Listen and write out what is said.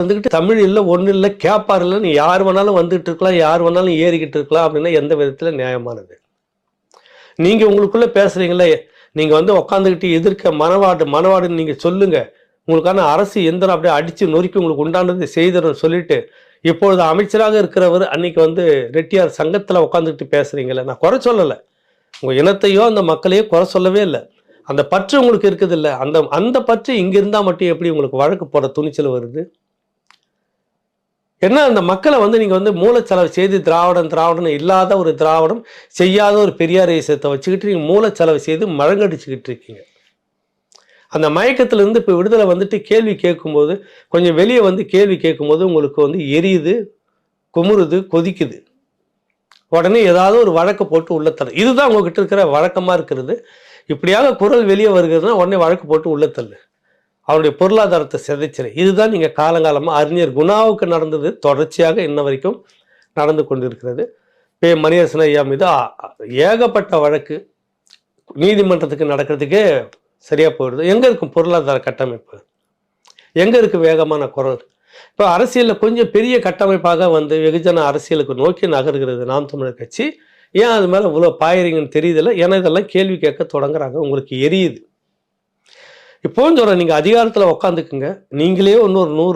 வந்துக்கிட்டு தமிழ் இல்லை ஒன்றும் இல்லை கேப்பார் இல்லை நீ யார் வேணாலும் வந்துகிட்டு இருக்கலாம் யார் வேணாலும் ஏறிக்கிட்டு இருக்கலாம் அப்படின்னா எந்த விதத்தில் நியாயமானது? நீங்கள் உங்களுக்குள்ளே பேசுகிறீங்களே நீங்கள் வந்து உட்காந்துக்கிட்டு எதிர்க்க மனவாடு மனவாடுன்னு நீங்கள் சொல்லுங்கள் உங்களுக்கான அரசு எந்திரம் அப்படியே அடித்து நொறுக்கி உங்களுக்கு உண்டானது செய்திடும் சொல்லிட்டு இப்பொழுது அமைச்சராக இருக்கிறவர் அன்னைக்கு வந்து ரெட்டியார் சங்கத்தில் உட்காந்துக்கிட்டு பேசுகிறீங்களே நான் குறை சொல்லலை. உங்கள் இனத்தையோ அந்த மக்களையோ குறை சொல்லவே இல்லை. அந்த பற்று உங்களுக்கு இருக்குது இல்லை அந்த அந்த பற்று இங்கே இருந்தால் மட்டும் எப்படி உங்களுக்கு வழக்கு போட துணிச்சல் வருது? என்ன அந்த மக்களை வந்து நீங்கள் வந்து மூலச்செலவு செய்து திராவிடம் திராவிடம் இல்லாத ஒரு திராவிடம் செய்யாத ஒரு பெரியார் இயசத்தை வச்சுக்கிட்டு நீங்கள் மூலச்செலவு செய்து மழங்கடிச்சுக்கிட்டு இருக்கீங்க. அந்த மயக்கத்திலேருந்து இப்போ விடுதலை வந்துட்டு கேள்வி கேட்கும்போது கொஞ்சம் வெளியே வந்து கேள்வி கேட்கும்போது உங்களுக்கு வந்து எரியுது குமுறுது கொதிக்குது. உடனே ஏதாவது ஒரு வழக்கை போட்டு உள்ள தர இதுதான் உங்ககிட்ட இருக்கிற வழக்கமாக இருக்கிறது. இப்படியாக குரல் வெளியே வருகிறதுனா உடனே வழக்கு போட்டு உள்ள தள்ளு. அவருடைய பொருளாதாரத்தை சிதைச்சிரு. இதுதான் நீங்கள் காலங்காலமாக அறிஞர் குணாவுக்கு நடந்தது. தொடர்ச்சியாக இன்ன வரைக்கும் நடந்து கொண்டிருக்கிறது. பே. மணியரசன் ஐயா மீது ஏகப்பட்ட வழக்கு நீதிமன்றத்துக்கு நடக்கிறதுக்கே சரியாக போயிடுது எங்கே இருக்கும் பொருளாதார கட்டமைப்பு? எங்கே இருக்குது வேகமான குரல்? இப்போ அரசியலில் கொஞ்சம் பெரிய கட்டமைப்பாக வந்து வெகுஜன அரசியலுக்கு நோக்கி நகர்கிறது நாம் தமிழர் கட்சி. ஏன் அது மேலே இவ்வளோ பாயிறீங்கன்னு தெரியுதில்ல? ஏன்னா இதெல்லாம் கேள்வி கேட்க தொடங்குறாங்க. உங்களுக்கு எரியுது. இப்போவும் சொல்கிறேன் நீங்கள் அதிகாரத்தில் உட்காந்துக்குங்க நீங்களே இன்னொரு நூறு